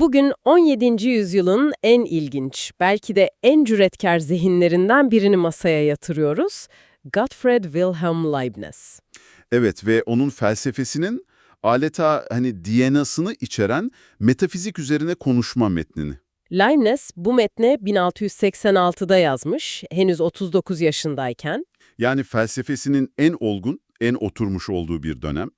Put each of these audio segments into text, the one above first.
Bugün 17. yüzyılın en ilginç, belki de en cüretkar zihinlerinden birini masaya yatırıyoruz. Gottfried Wilhelm Leibniz. Evet ve onun felsefesinin aleta hani DNA'sını içeren metafizik üzerine konuşma metnini. Leibniz bu metne 1686'da yazmış, henüz 39 yaşındayken. Yani felsefesinin en olgun, en oturmuş olduğu bir dönem.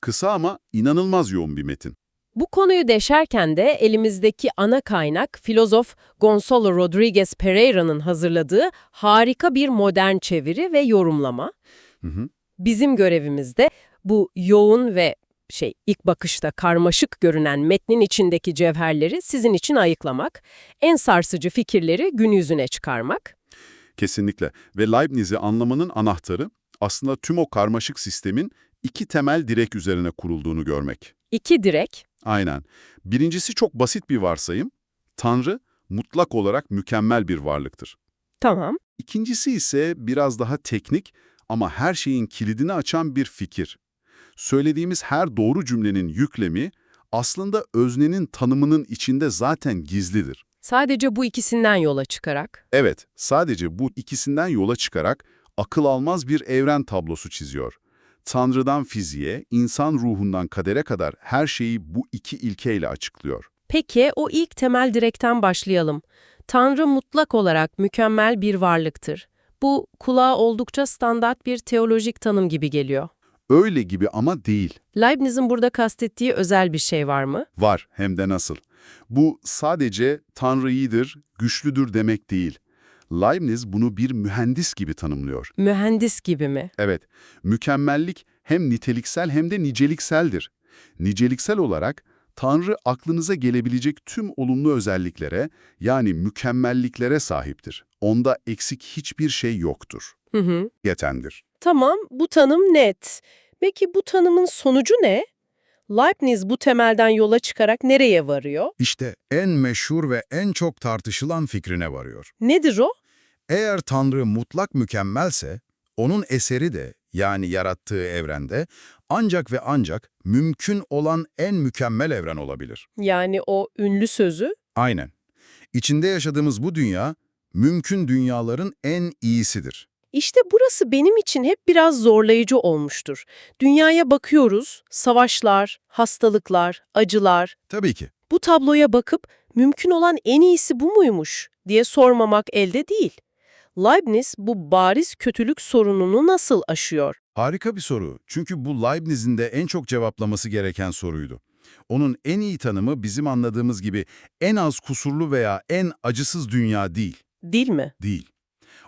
Kısa ama inanılmaz yoğun bir metin. Bu konuyu deşerken de elimizdeki ana kaynak filozof Gonzalo Rodriguez Pereira'nın hazırladığı harika bir modern çeviri ve yorumlama. Hı hı. Bizim görevimiz de bu yoğun ve şey ilk bakışta karmaşık görünen metnin içindeki cevherleri sizin için ayıklamak, en sarsıcı fikirleri gün yüzüne çıkarmak. Kesinlikle. Ve Leibniz'i anlamanın anahtarı aslında tüm o karmaşık sistemin iki temel direk üzerine kurulduğunu görmek. İki direk, Aynen. Birincisi çok basit bir varsayım. Tanrı mutlak olarak mükemmel bir varlıktır. tamam. İkincisi ise biraz daha teknik ama her şeyin kilidini açan bir fikir. Söylediğimiz her doğru cümlenin yüklemi aslında öznenin tanımının içinde zaten gizlidir. Sadece bu ikisinden yola çıkarak. Evet, sadece bu ikisinden yola çıkarak akıl almaz bir evren tablosu çiziyor. Tanrı'dan fiziğe, insan ruhundan kadere kadar her şeyi bu iki ilkeyle açıklıyor. Peki o ilk temel direkten başlayalım. Tanrı mutlak olarak mükemmel bir varlıktır. Bu kulağa oldukça standart bir teolojik tanım gibi geliyor. Öyle gibi ama değil. Leibniz'in burada kastettiği özel bir şey var mı? Var hem de nasıl. Bu sadece Tanrı iyidir, güçlüdür demek değil. Leibniz bunu bir mühendis gibi tanımlıyor. Mühendis gibi mi? Evet, mükemmellik hem niteliksel hem de nicelikseldir. Niceliksel olarak Tanrı aklınıza gelebilecek tüm olumlu özelliklere yani mükemmelliklere sahiptir. Onda eksik hiçbir şey yoktur. Hı hı. Yetendir. Tamam, bu tanım net. Peki bu tanımın sonucu ne? Leibniz bu temelden yola çıkarak nereye varıyor? İşte en meşhur ve en çok tartışılan fikrine varıyor. Nedir o? Eğer Tanrı mutlak mükemmelse, onun eseri de yani yarattığı evrende ancak ve ancak mümkün olan en mükemmel evren olabilir. Yani o ünlü sözü? Aynen. İçinde yaşadığımız bu dünya, mümkün dünyaların en iyisidir. İşte burası benim için hep biraz zorlayıcı olmuştur. Dünyaya bakıyoruz, savaşlar, hastalıklar, acılar. Tabii ki. Bu tabloya bakıp mümkün olan en iyisi bu muymuş diye sormamak elde değil. Leibniz bu bariz kötülük sorununu nasıl aşıyor? Harika bir soru. Çünkü bu Leibniz'in de en çok cevaplaması gereken soruydu. Onun en iyi tanımı bizim anladığımız gibi en az kusurlu veya en acısız dünya değil. Değil mi? Değil.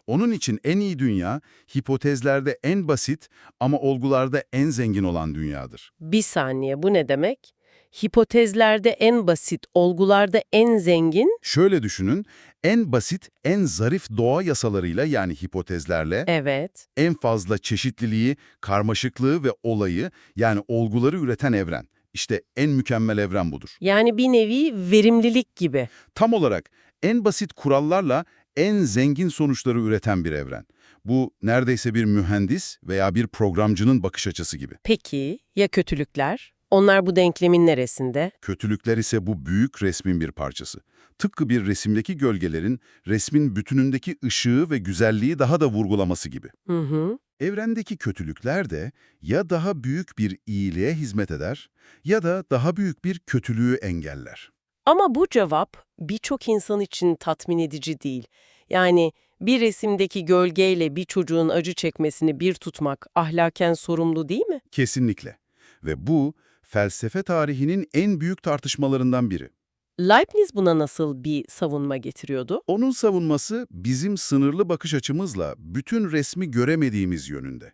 Onun için en iyi dünya, hipotezlerde en basit ama olgularda en zengin olan dünyadır. Bir saniye bu ne demek? Hipotezlerde en basit, olgularda en zengin? Şöyle düşünün, en basit, en zarif doğa yasalarıyla yani hipotezlerle Evet. en fazla çeşitliliği, karmaşıklığı ve olayı yani olguları üreten evren. İşte en mükemmel evren budur. Yani bir nevi verimlilik gibi. Tam olarak en basit kurallarla en zengin sonuçları üreten bir evren. Bu neredeyse bir mühendis veya bir programcının bakış açısı gibi. Peki ya kötülükler? Onlar bu denklemin neresinde? Kötülükler ise bu büyük resmin bir parçası. Tıpkı bir resimdeki gölgelerin resmin bütünündeki ışığı ve güzelliği daha da vurgulaması gibi. Hı hı. Evrendeki kötülükler de ya daha büyük bir iyiliğe hizmet eder ya da daha büyük bir kötülüğü engeller. Ama bu cevap birçok insan için tatmin edici değil. Yani bir resimdeki gölgeyle bir çocuğun acı çekmesini bir tutmak ahlaken sorumlu değil mi? Kesinlikle. Ve bu felsefe tarihinin en büyük tartışmalarından biri. Leibniz buna nasıl bir savunma getiriyordu? Onun savunması bizim sınırlı bakış açımızla bütün resmi göremediğimiz yönünde.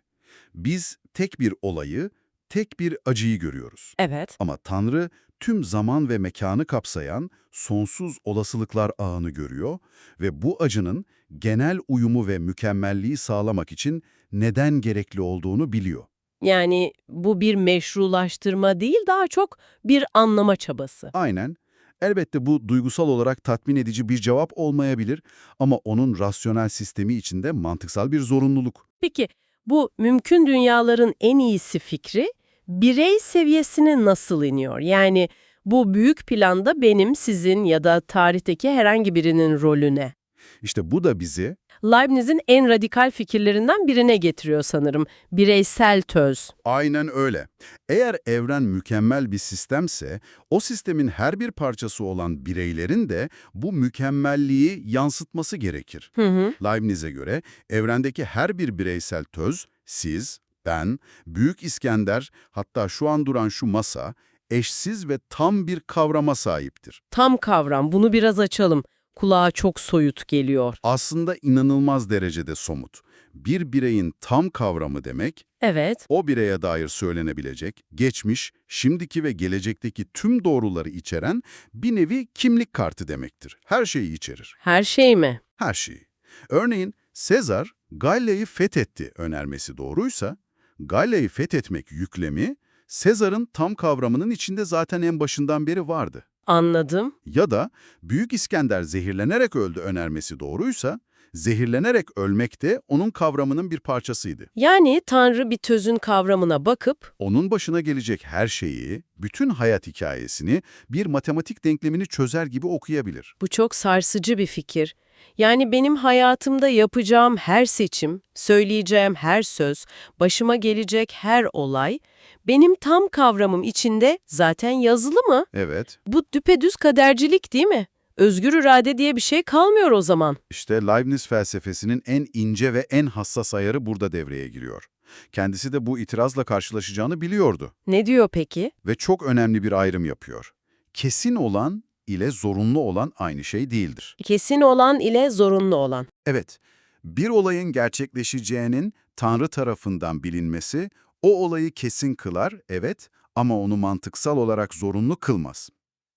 Biz tek bir olayı, tek bir acıyı görüyoruz. Evet. Ama Tanrı tüm zaman ve mekanı kapsayan sonsuz olasılıklar ağını görüyor ve bu acının genel uyumu ve mükemmelliği sağlamak için neden gerekli olduğunu biliyor. Yani bu bir meşrulaştırma değil daha çok bir anlama çabası. Aynen. Elbette bu duygusal olarak tatmin edici bir cevap olmayabilir ama onun rasyonel sistemi içinde mantıksal bir zorunluluk. Peki bu mümkün dünyaların en iyisi fikri birey seviyesine nasıl iniyor? Yani Bu büyük planda benim, sizin ya da tarihteki herhangi birinin rolü ne? İşte bu da bizi Leibniz'in en radikal fikirlerinden birine getiriyor sanırım. Bireysel töz. Aynen öyle. Eğer evren mükemmel bir sistemse, o sistemin her bir parçası olan bireylerin de bu mükemmelliği yansıtması gerekir. Hı hı. Leibniz'e göre evrendeki her bir bireysel töz, siz, ben, Büyük İskender, hatta şu an duran şu masa, eşsiz ve tam bir kavrama sahiptir. Tam kavram. Bunu biraz açalım. Kulağa çok soyut geliyor. Aslında inanılmaz derecede somut. Bir bireyin tam kavramı demek, Evet. o bireye dair söylenebilecek, geçmiş, şimdiki ve gelecekteki tüm doğruları içeren bir nevi kimlik kartı demektir. Her şeyi içerir. Her şey mi? Her şeyi. Örneğin Sezar, Galya'yı fethetti önermesi doğruysa, Galya'yı fethetmek yüklemi, Sezar'ın tam kavramının içinde zaten en başından beri vardı. Anladım. Ya da Büyük İskender zehirlenerek öldü önermesi doğruysa, zehirlenerek ölmek de onun kavramının bir parçasıydı. Yani Tanrı bir tözün kavramına bakıp Onun başına gelecek her şeyi, bütün hayat hikayesini, bir matematik denklemini çözer gibi okuyabilir. bu çok sarsıcı bir fikir. Yani benim hayatımda yapacağım her seçim, söyleyeceğim her söz, başıma gelecek her olay benim tam kavramım içinde zaten yazılı mı? Evet, Bu düpedüz kadercilik değil mi? Özgür irade diye bir şey kalmıyor o zaman. işte Leibniz felsefesinin en ince ve en hassas ayarı burada devreye giriyor. Kendisi de bu itirazla karşılaşacağını biliyordu Ne diyor peki? ve çok önemli bir ayrım yapıyor. Kesin olan ile zorunlu olan aynı şey değildir. Kesin olan ile zorunlu olan. Evet, bir olayın gerçekleşeceğinin Tanrı tarafından bilinmesi o olayı kesin kılar, evet ama onu mantıksal olarak zorunlu kılmaz.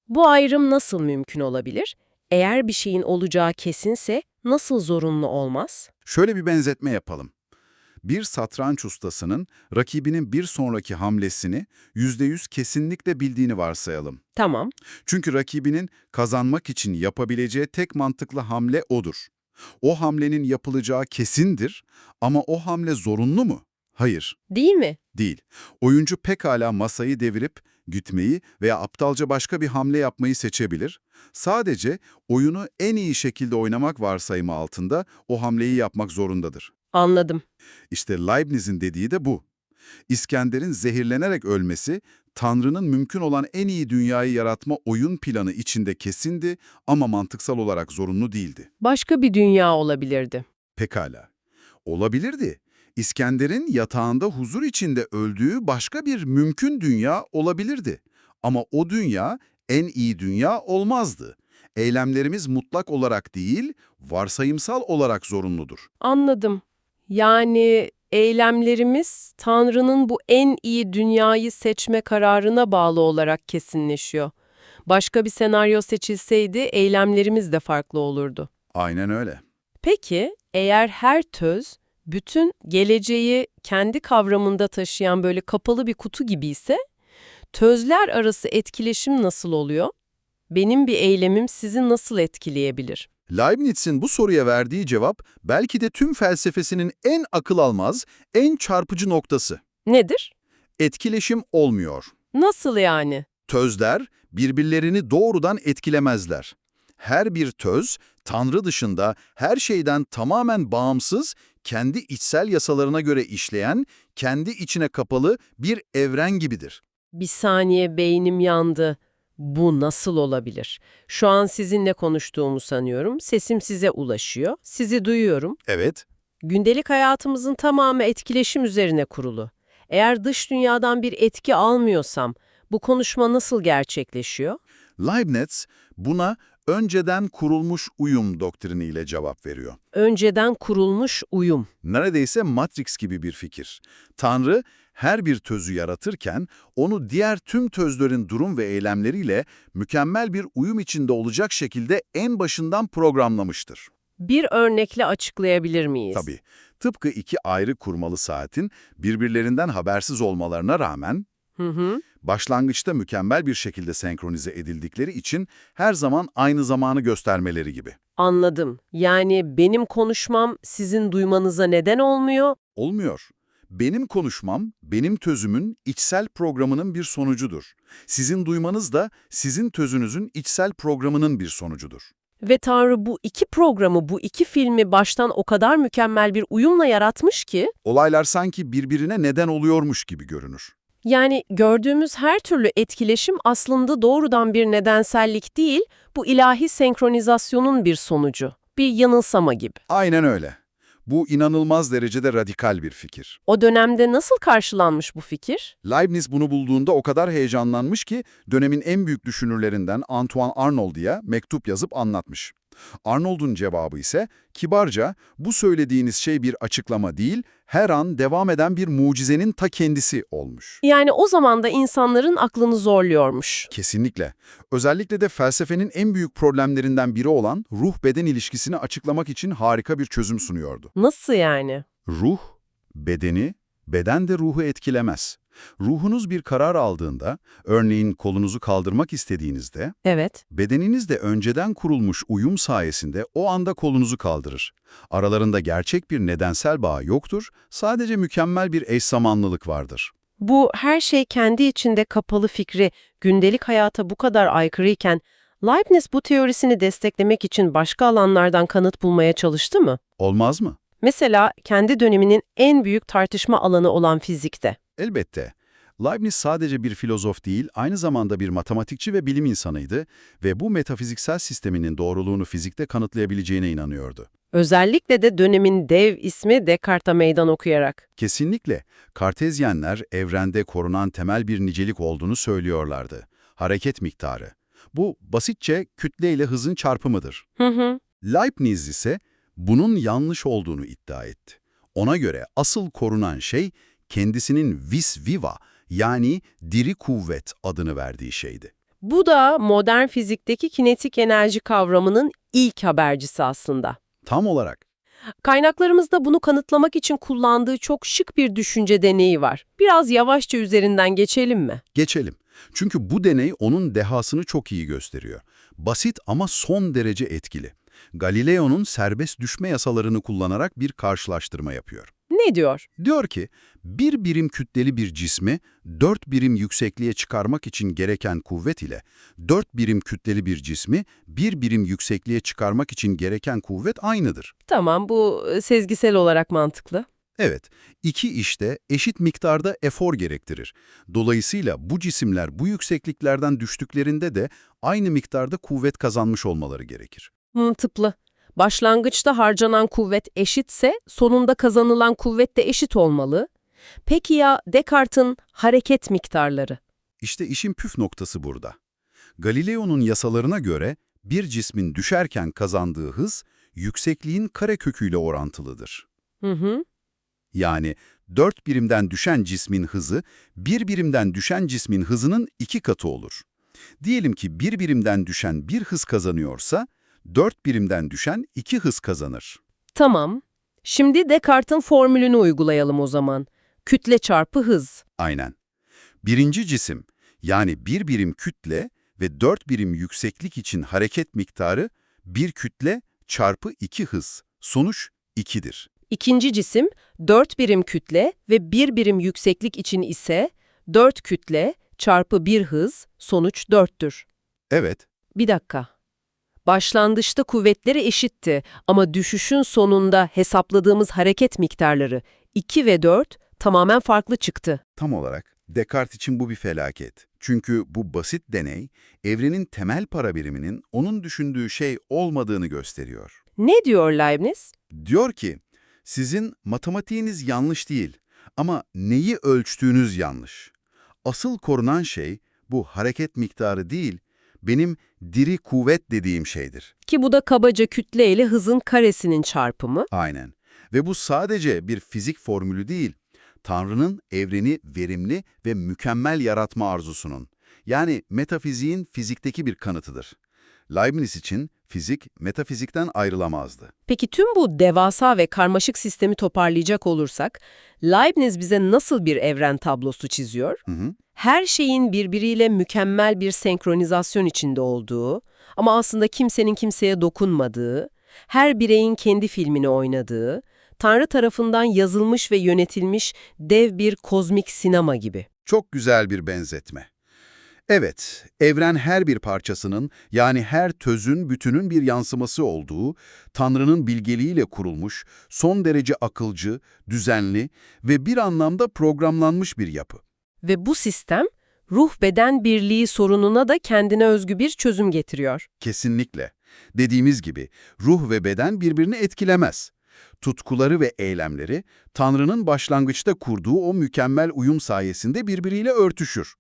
Bu ayrım nasıl mümkün olabilir? Eğer bir şeyin olacağı kesinse nasıl zorunlu olmaz? Şöyle bir benzetme yapalım. Bir satranç ustasının rakibinin bir sonraki hamlesini %100 kesinlikle bildiğini varsayalım. Tamam. Çünkü rakibinin kazanmak için yapabileceği tek mantıklı hamle odur. O hamlenin yapılacağı kesindir ama o hamle zorunlu mu? Hayır, Değil mi? değil. Oyuncu pekala masayı devirip gütmeyi veya aptalca başka bir hamle yapmayı seçebilir. Sadece oyunu en iyi şekilde oynamak varsayımı altında o hamleyi yapmak zorundadır. Anladım. İşte Leibniz'in dediği de bu. İskender'in zehirlenerek ölmesi, Tanrı'nın mümkün olan en iyi dünyayı yaratma oyun planı içinde kesindi ama mantıksal olarak zorunlu değildi. Başka bir dünya olabilirdi. Pekala. Olabilirdi. İskender'in yatağında huzur içinde öldüğü başka bir mümkün dünya olabilirdi. Ama o dünya en iyi dünya olmazdı. Eylemlerimiz mutlak olarak değil, varsayımsal olarak zorunludur. Anladım. Yani eylemlerimiz Tanrı'nın bu en iyi dünyayı seçme kararına bağlı olarak kesinleşiyor. Başka bir senaryo seçilseydi eylemlerimiz de farklı olurdu. Aynen öyle. Peki eğer her töz bütün geleceği kendi kavramında taşıyan böyle kapalı bir kutu gibi ise tözler arası etkileşim nasıl oluyor? Benim bir eylemim sizi nasıl etkileyebilir? Leibniz'in bu soruya verdiği cevap belki de tüm felsefesinin en akıl almaz, en çarpıcı noktası. Nedir? Etkileşim olmuyor. Nasıl yani? Tözler birbirlerini doğrudan etkilemezler. Her bir töz, Tanrı dışında her şeyden tamamen bağımsız, kendi içsel yasalarına göre işleyen, kendi içine kapalı bir evren gibidir. Bir saniye beynim yandı. Bu nasıl olabilir? Şu an sizinle konuştuğumu sanıyorum. Sesim size ulaşıyor. Sizi duyuyorum. Evet, Gündelik hayatımızın tamamı etkileşim üzerine kurulu. Eğer dış dünyadan bir etki almıyorsam, bu konuşma nasıl gerçekleşiyor? Leibniz buna önceden kurulmuş uyum doktriniyle cevap veriyor. Önceden kurulmuş uyum. Neredeyse Matrix gibi bir fikir. Tanrı her bir tözü yaratırken onu diğer tüm tözlerin durum ve eylemleriyle mükemmel bir uyum içinde olacak şekilde en başından programlamıştır. Bir örnekle açıklayabilir miyiz? Tabii, tıpkı iki ayrı kurmalı saatin birbirlerinden habersiz olmalarına rağmen Hı hı. başlangıçta mükemmel bir şekilde senkronize edildikleri için her zaman aynı zamanı göstermeleri gibi. Anladım. Yani benim konuşmam sizin duymanıza neden olmuyor. Olmuyor. Benim konuşmam, benim tözümün içsel programının bir sonucudur. Sizin duymanız da sizin tözünüzün içsel programının bir sonucudur. Ve Tanrı bu iki programı, bu iki filmi baştan o kadar mükemmel bir uyumla yaratmış ki, Olaylar sanki birbirine neden oluyormuş gibi görünür. yani gördüğümüz her türlü etkileşim aslında doğrudan bir nedensellik değil, bu ilahi senkronizasyonun bir sonucu, bir yanılsama gibi. Aynen öyle. Bu inanılmaz derecede radikal bir fikir. O dönemde nasıl karşılanmış bu fikir? Leibniz bunu bulduğunda o kadar heyecanlanmış ki dönemin en büyük düşünürlerinden Antoine Arnold'a mektup yazıp anlatmış. Arnold'un cevabı ise kibarca bu söylediğiniz şey bir açıklama değil, her an devam eden bir mucizenin ta kendisi olmuş. Yani o zaman da insanların aklını zorluyormuş. Kesinlikle. Özellikle de felsefenin en büyük problemlerinden biri olan ruh-beden ilişkisini açıklamak için harika bir çözüm sunuyordu. Nasıl yani? Ruh, bedeni, beden de ruhu etkilemez. Ruhunuz bir karar aldığında, örneğin kolunuzu kaldırmak istediğinizde, Evet. bedeniniz de önceden kurulmuş uyum sayesinde o anda kolunuzu kaldırır. Aralarında gerçek bir nedensel bağ yoktur, sadece mükemmel bir eş zamanlılık vardır. Bu her şey kendi içinde kapalı fikri gündelik hayata bu kadar aykırıyken Leibniz bu teorisini desteklemek için başka alanlardan kanıt bulmaya çalıştı mı? Olmaz mı? Mesela kendi döneminin en büyük tartışma alanı olan fizikte. Elbette. Leibniz sadece bir filozof değil, aynı zamanda bir matematikçi ve bilim insanıydı ve bu metafiziksel sisteminin doğruluğunu fizikte kanıtlayabileceğine inanıyordu. Özellikle de dönemin dev ismi Descartes'a meydan okuyarak. Kesinlikle. Kartezyenler evrende korunan temel bir nicelik olduğunu söylüyorlardı. Hareket miktarı. Bu basitçe kütle ile hızın çarpımıdır. Hı hı. Leibniz ise bunun yanlış olduğunu iddia etti. Ona göre asıl korunan şey kendisinin vis viva yani diri kuvvet adını verdiği şeydi. Bu da modern fizikteki kinetik enerji kavramının ilk habercisi aslında. Tam olarak. Kaynaklarımızda bunu kanıtlamak için kullandığı çok şık bir düşünce deneyi var. Biraz yavaşça üzerinden geçelim mi? Geçelim. Çünkü bu deney onun dehasını çok iyi gösteriyor. Basit ama son derece etkili. Galileo'nun serbest düşme yasalarını kullanarak bir karşılaştırma yapıyor. Ne diyor? Diyor ki, bir birim kütleli bir cismi dört birim yüksekliğe çıkarmak için gereken kuvvet ile dört birim kütleli bir cismi bir birim yüksekliğe çıkarmak için gereken kuvvet aynıdır. Tamam bu e, sezgisel olarak mantıklı. Evet, iki işte eşit miktarda efor gerektirir. Dolayısıyla bu cisimler bu yüksekliklerden düştüklerinde de aynı miktarda kuvvet kazanmış olmaları gerekir. Mantıklı. Başlangıçta harcanan kuvvet eşitse sonunda kazanılan kuvvet de eşit olmalı. Peki ya Descartes'in hareket miktarları? İşte işin püf noktası burada. Galileo'nun yasalarına göre bir cismin düşerken kazandığı hız yüksekliğin kareköküyle orantılıdır. Hı hı. Yani 4 birimden düşen cismin hızı, bir birimden düşen cismin hızının iki katı olur. Diyelim ki bir birimden düşen bir hız kazanıyorsa, 4 birimden düşen iki hız kazanır. Tamam. Şimdi Descartes'in formülünü uygulayalım o zaman. Kütle çarpı hız. Aynen. Birinci cisim, yani bir birim kütle ve 4 birim yükseklik için hareket miktarı, bir kütle çarpı iki hız. Sonuç 2'dir. İkinci cisim 4 birim kütle ve 1 birim yükseklik için ise 4 kütle çarpı 1 hız sonuç 4'tür. Evet, Bir dakika. Başlangıçta kuvvetleri eşitti ama düşüşün sonunda hesapladığımız hareket miktarları 2 ve 4 tamamen farklı çıktı. Tam olarak Descartes için bu bir felaket. Çünkü bu basit deney, evrenin temel para biriminin onun düşündüğü şey olmadığını gösteriyor. Ne diyor Leibniz? Diyor ki, sizin matematiğiniz yanlış değil ama neyi ölçtüğünüz yanlış. Asıl korunan şey bu hareket miktarı değil, benim diri kuvvet dediğim şeydir. Ki bu da kabaca kütle ile hızın karesinin çarpımı. Aynen. Ve bu sadece bir fizik formülü değil, Tanrı'nın evreni verimli ve mükemmel yaratma arzusunun, yani metafiziğin fizikteki bir kanıtıdır. Leibniz için fizik metafizikten ayrılamazdı. Peki tüm bu devasa ve karmaşık sistemi toparlayacak olursak, Leibniz bize nasıl bir evren tablosu çiziyor? Hı hı. Her şeyin birbiriyle mükemmel bir senkronizasyon içinde olduğu ama aslında kimsenin kimseye dokunmadığı, her bireyin kendi filmini oynadığı, Tanrı tarafından yazılmış ve yönetilmiş dev bir kozmik sinema gibi. Çok güzel bir benzetme. Evet, evren her bir parçasının yani her tözün bütünün bir yansıması olduğu, Tanrı'nın bilgeliğiyle kurulmuş, son derece akılcı, düzenli ve bir anlamda programlanmış bir yapı. Ve bu sistem ruh-beden birliği sorununa da kendine özgü bir çözüm getiriyor. Kesinlikle. Dediğimiz gibi ruh ve beden birbirini etkilemez. Tutkuları ve eylemleri Tanrı'nın başlangıçta kurduğu o mükemmel uyum sayesinde birbiriyle örtüşür.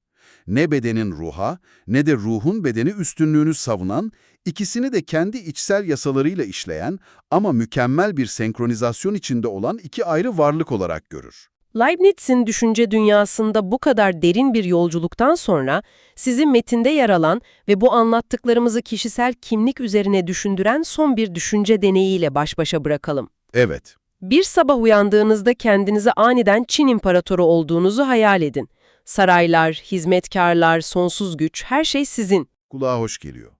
Ne bedenin ruha ne de ruhun bedeni üstünlüğünü savunan, ikisini de kendi içsel yasalarıyla işleyen ama mükemmel bir senkronizasyon içinde olan iki ayrı varlık olarak görür. Leibniz'in düşünce dünyasında bu kadar derin bir yolculuktan sonra sizi metinde yer alan ve bu anlattıklarımızı kişisel kimlik üzerine düşündüren son bir düşünce deneyiyle baş başa bırakalım. Evet, Bir sabah uyandığınızda kendinize aniden Çin imparatoru olduğunuzu hayal edin. Saraylar, hizmetkarlar, sonsuz güç, her şey sizin. kulağa hoş geliyor.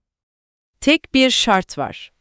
Tek bir şart var.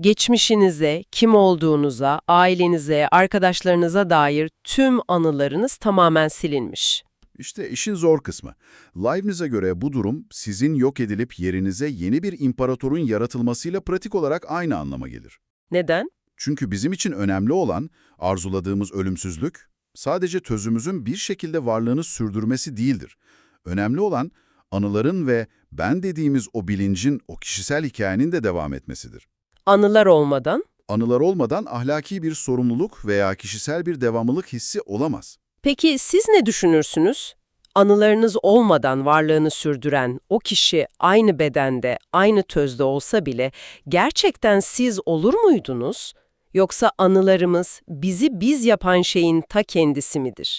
Geçmişinize, kim olduğunuza, ailenize, arkadaşlarınıza dair tüm anılarınız tamamen silinmiş. İşte işin zor kısmı. Leibniz'e göre bu durum sizin yok edilip yerinize yeni bir imparatorun yaratılmasıyla pratik olarak aynı anlama gelir. Neden? Çünkü bizim için önemli olan arzuladığımız ölümsüzlük sadece tözümüzün bir şekilde varlığını sürdürmesi değildir. Önemli olan anıların ve ben dediğimiz o bilincin, o kişisel hikayenin de devam etmesidir. Anılar olmadan. Anılar olmadan ahlaki bir sorumluluk veya kişisel bir devamlılık hissi olamaz. Peki siz ne düşünürsünüz? Anılarınız olmadan varlığını sürdüren o kişi aynı bedende, aynı tözde olsa bile gerçekten siz olur muydunuz? Yoksa anılarımız bizi biz yapan şeyin ta kendisi midir?